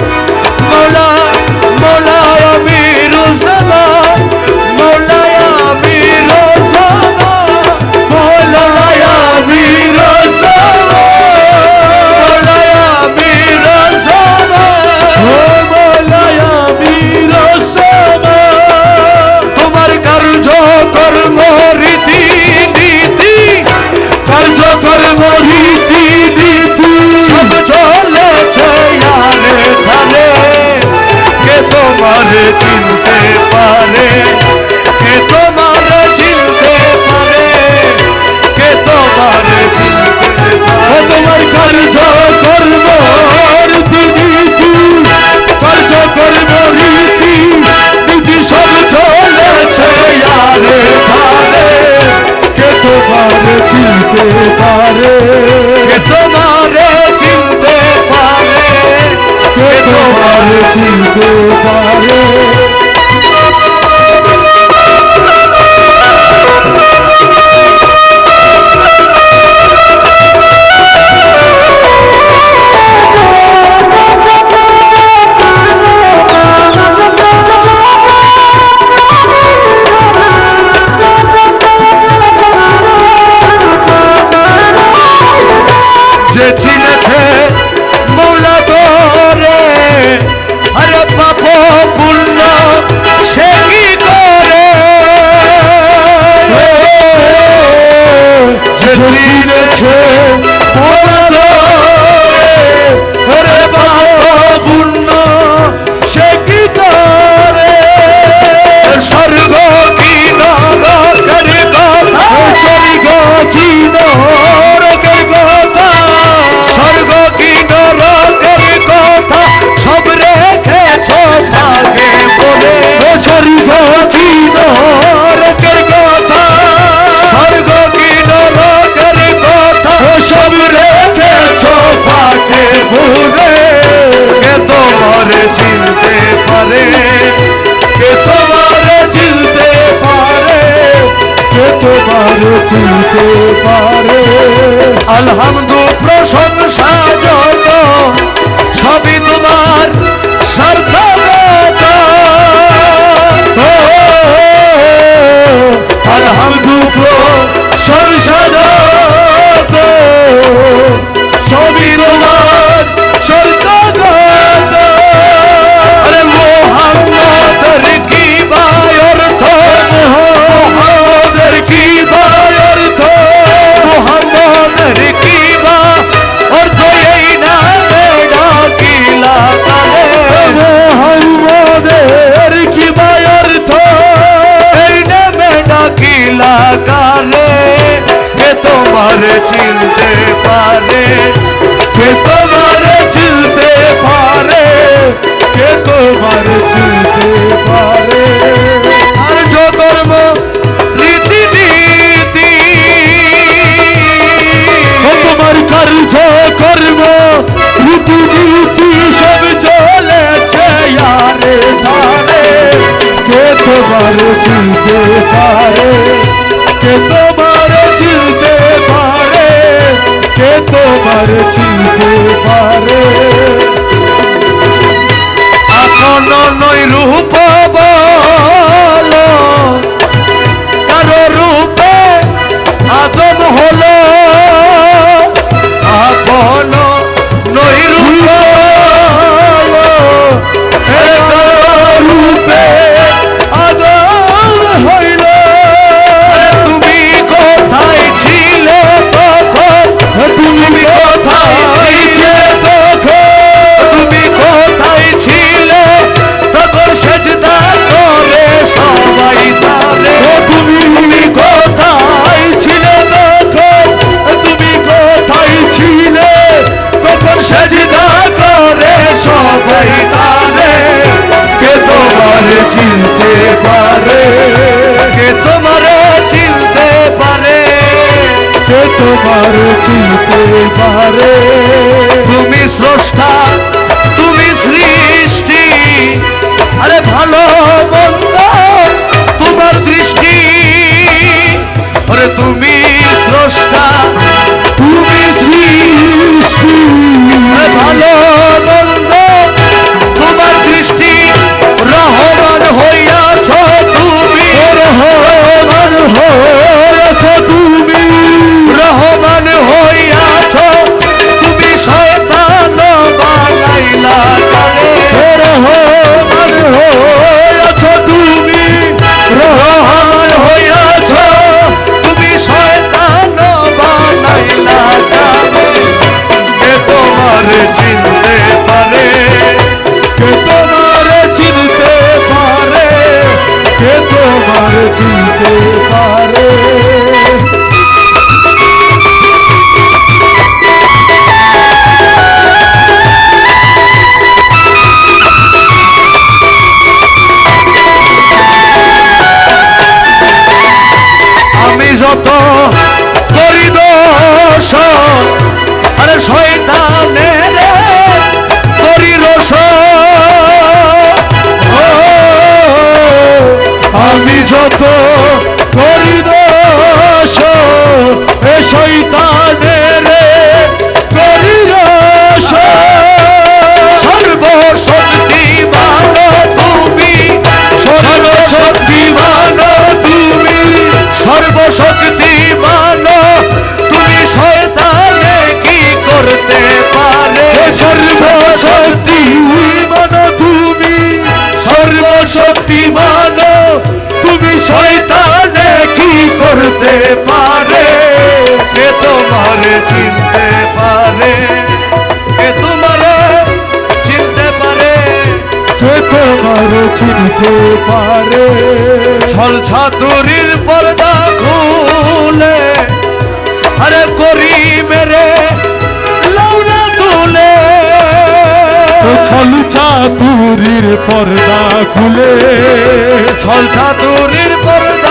Thank you. পারে চিনতে পারে রচিতে পারে। আলহামদু প্রশংসা তোমার চিনতে তোমার চিনতে পারে। তুমি স্রষ্টা তুমি সৃষ্টি। আরে ভালো মন্দ তোমার দৃষ্টি। আরে তুমি করি যত করি আরে শয়তানে রে আমি যত ছল তুরির পর্দা খুলে আরে করি মেরে লাউনা তুলে। ও ছল পর্দা খুলে। ছলছা ছাতুরির পর্দা